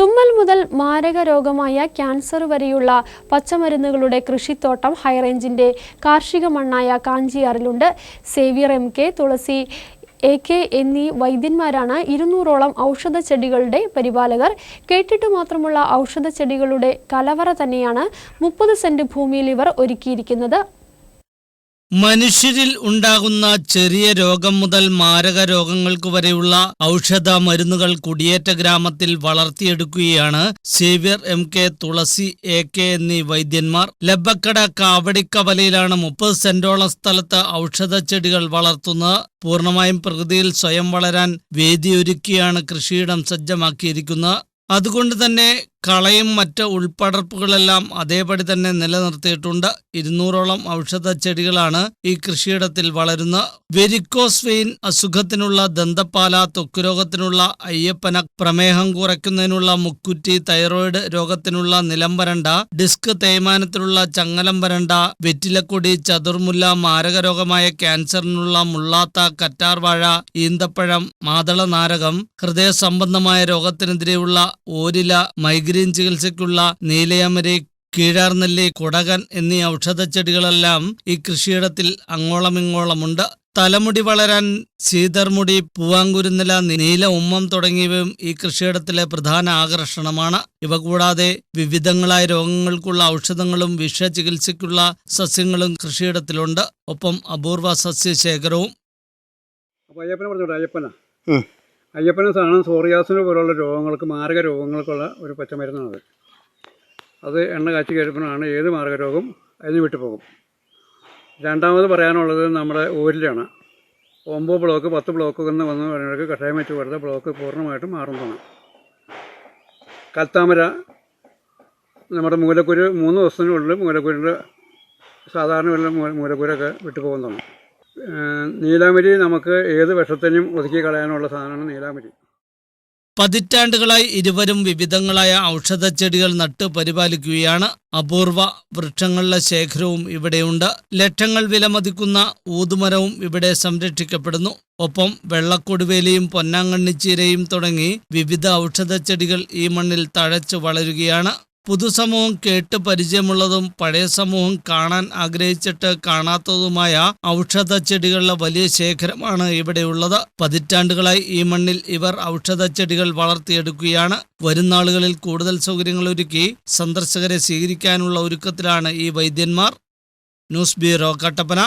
തുമ്മൽ മുതൽ മാരക രോഗമായ ക്യാൻസർ വരെയുള്ള പച്ചമരുന്നുകളുടെ കൃഷിത്തോട്ടം ഹൈറേഞ്ചിന്റെ കാർഷിക മണ്ണായ കാഞ്ചിയാറിലുണ്ട്. Xavier M K Thulasi A K എന്നീ വൈദ്യന്മാരാണ് ഇരുന്നൂറോളം ഔഷധ ചെടികളുടെ പരിപാലകർ. കേട്ടിട്ട് മാത്രമുള്ള ഔഷധ ചെടികളുടെ കലവറ തന്നെയാണ് മുപ്പത് സെന്റ് ഭൂമിയിൽ ഇവർ ഒരുക്കിയിരിക്കുന്നത്. മനുഷ്യരിൽ ഉണ്ടാകുന്ന ചെറിയ രോഗം മുതൽ മാരക രോഗങ്ങൾക്ക് വരെയുള്ള ഔഷധ മരുന്നുകൾ കുടിയേറ്റ ഗ്രാമത്തിൽ വളർത്തിയെടുക്കുകയാണ് Xavier M K Thulasi A K എന്നീ വൈദ്യന്മാർ. ലബക്കട കാവടിക്കവലയിലാണ് മുപ്പത് സെന്റോളം സ്ഥലത്ത് ഔഷധ ചെടികൾ വളർത്തുന്നത്. പൂർണമായും പ്രകൃതിയിൽ സ്വയം വളരാൻ വേദിയൊരുക്കിയാണ് കൃഷിയിടം സജ്ജമാക്കിയിരിക്കുന്നത്. അതുകൊണ്ട് തന്നെ കളയും മറ്റ് ഉൾപ്പടർപ്പുകളെല്ലാം അതേപടി തന്നെ നിലനിർത്തിയിട്ടുണ്ട്. ഇരുന്നൂറോളം ഔഷധ ചെടികളാണ് ഈ കൃഷിയിടത്തിൽ വളരുന്ന. വെരിക്കോസ് വെയിൻ അസുഖത്തിനുള്ള ദന്തപ്പാല ത്വക്കുരോഗത്തിനുള്ള അയ്യപ്പന പ്രമേഹം കുറയ്ക്കുന്നതിനുള്ള മുക്കുറ്റി തൈറോയിഡ് രോഗത്തിനുള്ള നിലംവരണ്ട ഡിസ്ക് തേയ്മാനത്തിനുള്ള ചങ്ങലം വരണ്ട വെറ്റിലക്കൊടി ചതുർമുല്ല മാരകരോഗമായ ക്യാൻസറിനുള്ള മുള്ളാത്ത കറ്റാർവാഴ ഈന്തപ്പഴം മാതള നാരകം ഹൃദയ സംബന്ധമായ രോഗത്തിനെതിരെയുള്ള ഓരില മൈഗ്രെയിൻ ചികിത്സയ്ക്കുള്ള നീലയമരി കീഴാർനെല്ലി കുടകൻ എന്നീ ഔഷധച്ചെടികളെല്ലാം ഈ കൃഷിയിടത്തിൽ അങ്ങോളമിങ്ങോളമുണ്ട്. തലമുടി വളരാൻ സീതർമുടി പൂവാങ്കുരുന്നില നീല ഉമ്മം തുടങ്ങിയവയും ഈ കൃഷിയിടത്തിലെ പ്രധാന ആകർഷണമാണ്. ഇവ കൂടാതെ വിവിധങ്ങളായ രോഗങ്ങൾക്കുള്ള ഔഷധങ്ങളും വിഷചികിത്സയ്ക്കുള്ള സസ്യങ്ങളും കൃഷിയിടത്തിലുണ്ട്. ഒപ്പം അപൂർവ സസ്യശേഖരവും. അപ്പോൾ അയ്യപ്പനെ പറഞ്ഞോട്ടെ അയ്യപ്പന? അയ്യപ്പന സാധനം സോറിയാസിന് പോലുള്ള രോഗങ്ങൾക്ക് മാരക രോഗങ്ങൾക്കുള്ള ഒരു പച്ചമരുന്നാണത്. അത് എണ്ണ കാച്ചി കഴിയുമ്പോഴാണ് ഏത് മാരക രോഗം അതിന് വിട്ടുപോകും. രണ്ടാമത് പറയാനുള്ളത് നമ്മുടെ ഊരിലാണ്. ഒമ്പത് ബ്ലോക്ക് പത്ത് ബ്ലോക്ക് എന്ന് വന്ന് പറയുന്നവർക്ക് കഷായം വെച്ച് കൊടുത്ത ബ്ലോക്ക് പൂർണമായിട്ടും മാറുന്നതാണ്. കൽത്താമര നമ്മുടെ മൂലക്കുരു മൂന്ന് ദിവസത്തിനുള്ളിൽ മൂലക്കുരിന്റെ സാധാരണ മൂലക്കുരൊക്കെ വിട്ടുപോകുന്നതാണ്. നീലാമരി നമുക്ക് ഏത് വിഷത്തിനും ഒതുക്കി കളയാനുള്ള സാധനമാണ് നീലാമരി പതിറ്റാണ്ടുകളായി ഇരുവരും വിവിധങ്ങളായ ഔഷധ ചെടികൾ നട്ട് പരിപാലിക്കുകയാണ്. അപൂർവ വൃക്ഷങ്ങളുടെ ശേഖരവും ഇവിടെയുണ്ട്. ലക്ഷങ്ങൾ വിലമതിക്കുന്ന ഊതുമരവും ഇവിടെ സംരക്ഷിക്കപ്പെടുന്നു. ഒപ്പം വെള്ളക്കൊടുവേലിയും പൊന്നാങ്കണ്ണിച്ചീരയും തുടങ്ങി വിവിധ ഔഷധ ചെടികൾ ഈ മണ്ണിൽ തഴച്ചു വളരുകയാണ്. പുതുസമൂഹം കേട്ട് പരിചയമുള്ളതും പഴയ സമൂഹം കാണാൻ ആഗ്രഹിച്ചിട്ട് കാണാത്തതുമായ ഔഷധ ചെടികളുടെ വലിയ ശേഖരമാണ് ഇവിടെയുള്ളത് പതിറ്റാണ്ടുകളായി ഈ മണ്ണിൽ ഇവർ ഔഷധ ചെടികൾ വളർത്തിയെടുക്കുകയാണ്. വരും നാളുകളിൽ കൂടുതൽ സൗകര്യങ്ങൾ ഒരുക്കി സന്ദർശകരെ സ്വീകരിക്കാനുള്ള ഒരുക്കത്തിലാണ് ഈ വൈദ്യന്മാർ. News bureau Kattappana.